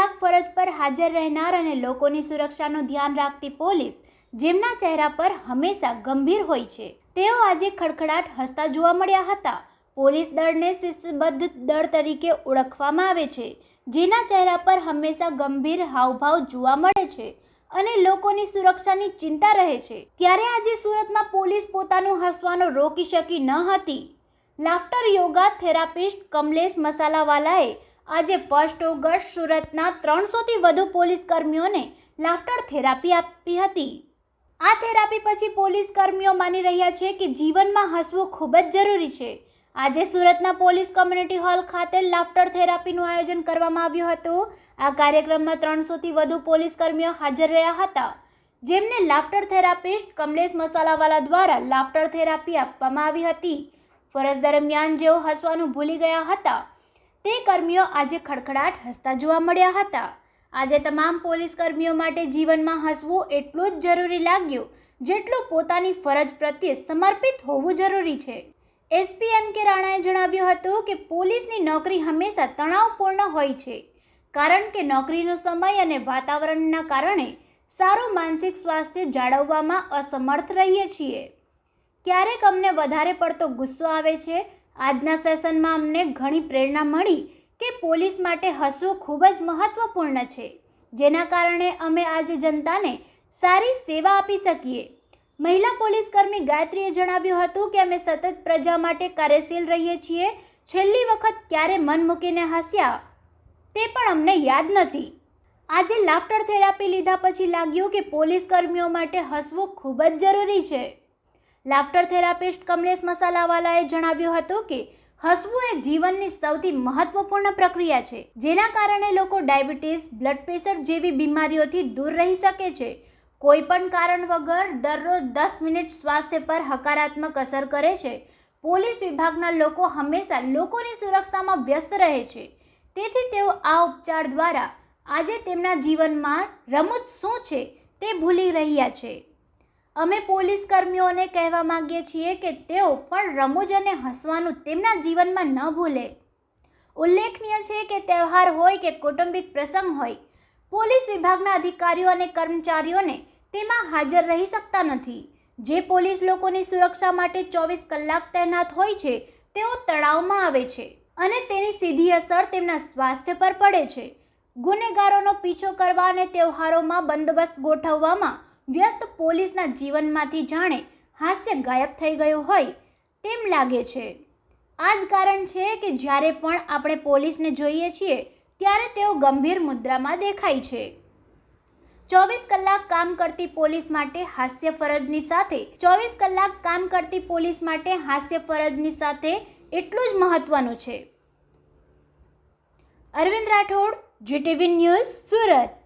કલાક ફરજ પર હાજર રહેનાર અને લોકોની સુરક્ષાનું ધ્યાન રાખતી પોલીસ જેમના ચહેરા પર હંમેશા ગંભીર હોય છે. તેઓ આજે ખડખડાટ હસતા જોવા મળ્યા હતા. પોલીસ દળને શિસ્તબદ્ધ દળ તરીકે ઓળખવામાં આવે છે, જેના ચહેરા પર હંમેશા ગંભીર હાવભાવ જોવા મળે છે અને લોકોની સુરક્ષાની ચિંતા રહે છે. ત્યારે આજે સુરતમાં પોલીસ પોતાનું હસવાનું રોકી શકી ન હતી. લાફ્ટર યોગા થેરાપિસ્ટ કમલેશ મસાલાવાલાએ આજે ફર્સ્ટ ઓગસ્ટ સુરતના ત્રણસોથી વધુ પોલીસ કર્મીઓને લાફ્ટર થેરાપી આપી હતી. આ થેરાપી પછી પોલીસ કર્મીઓ માની રહ્યા છે કે જીવનમાં હસવું ખૂબ જ જરૂરી છે. આજે સુરતના પોલીસ કોમ્યુનિટી હોલ ખાતે લાફ્ટર થેરાપીનું આયોજન કરવામાં આવ્યું હતું. આ કાર્યક્રમમાં ત્રણસોથી વધુ પોલીસ કર્મીઓ હાજર રહ્યા હતા. જેમને લાફ્ટર થેરાપિસ્ટ કમલેશ મસાલાવાલા દ્વારા લાફ્ટર થેરાપી આપવામાં આવી હતી. ફરજ દરમિયાન જેઓ હસવાનું ભૂલી ગયા હતા. તે કર્મીઓ આજે ખડખડાટ હસતા જોવા મળ્યા હતા. આજે તમામ પોલીસ કર્મીઓ માટે જીવનમાં હસવું એટલું જ જરૂરી લાગ્યું, જેટલું પોતાની ફરજ પ્રત્યે સમર્પિત હોવું જરૂરી છે. એસપી એમ કે રાણાએ જણાવ્યું હતું કે પોલીસની નોકરી હંમેશા તણાવપૂર્ણ હોય છે, કારણ કે નોકરીનો સમય અને વાતાવરણના કારણે સારું માનસિક સ્વાસ્થ્ય જાળવવામાં અસમર્થ રહીએ છીએ. ક્યારેક અમને વધારે પડતો ગુસ્સો આવે છે આજના સેશનમાં અમને ઘણી પ્રેરણા મળી કે પોલીસ માટે હસવું ખૂબ જ મહત્વપૂર્ણ છે. જેના કારણે અમે આજે જનતાને સારી સેવા આપી શકીએ. મહિલા પોલીસકર્મી ગાયત્રીએ જણાવ્યું હતું કે અમે સતત પ્રજા માટે કાર્યશીલ રહીએ છીએ. છેલ્લી વખત ક્યારે મન મૂકીને હસ્યા તે પણ અમને યાદ નથી. આજે લાફ્ટર થેરાપી લીધા પછી લાગ્યું કે પોલીસ કર્મીઓ માટે હસવું ખૂબ જ જરૂરી છે. લાફ્ટર થેરાપિસ્ટ કમલેશ મસાલાવાલાએ જણાવ્યું હતું કે, હસવું એ જીવનની સૌથી મહત્વપૂર્ણ પ્રક્રિયા છે, જેના કારણે લોકો ડાયાબિટીસ, બ્લડ પ્રેશર જેવી બીમારીઓથી દૂર રહી શકે છે. કોઈ પણ કારણ વગર દરરોજ દસ મિનિટ સ્વાસ્થ્ય પર હકારાત્મક અસર કરે છે. પોલીસ વિભાગના લોકો હંમેશા લોકોની સુરક્ષામાં વ્યસ્ત રહે છે. તેથી તેઓ આ ઉપચાર દ્વારા આજે તેમના જીવનમાં રમૂજ શું છે તે ભૂલી રહ્યા છે. અમે પોલીસ કર્મીઓને કહેવા માંગીએ છીએ કે તેઓ પણ રમૂજ અને હસવાનું તેમના જીવનમાં ન ભૂલે. ઉલ્લેખનીય છે કે તહેવાર હોય કે કૌટુંબિક પ્રસંગ હોય, પોલીસ વિભાગના અધિકારીઓ અને કર્મચારીઓને તેમાં હાજર રહી શકતા નથી. જે પોલીસ લોકોની સુરક્ષા માટે ચોવીસ કલાક તૈનાત હોય છે, તેઓ તણાવમાં આવે છે અને તેની સીધી અસર તેમના સ્વાસ્થ્ય પર પડે છે. ગુનેગારોનો પીછો કરવા અને તહેવારોમાં બંદોબસ્ત ગોઠવવામાં વ્યસ્ત પોલીસના જીવનમાંથી જાણે હાસ્ય ગાયબ થઈ ગયું હોય તેમ લાગે છે. આ જ કારણ છે કે જ્યારે પણ આપણે પોલીસને જોઈએ છીએ, ત્યારે તેઓ ગંભીર મુદ્રામાં દેખાય છે. ચોવીસ કલાક કામ કરતી પોલીસ માટે હાસ્ય ફરજની સાથે, ચોવીસ કલાક કામ કરતી પોલીસ માટે હાસ્ય ફરજની સાથે એટલું જ મહત્વનું છે. Arvind Rathod, GTV news, Surat.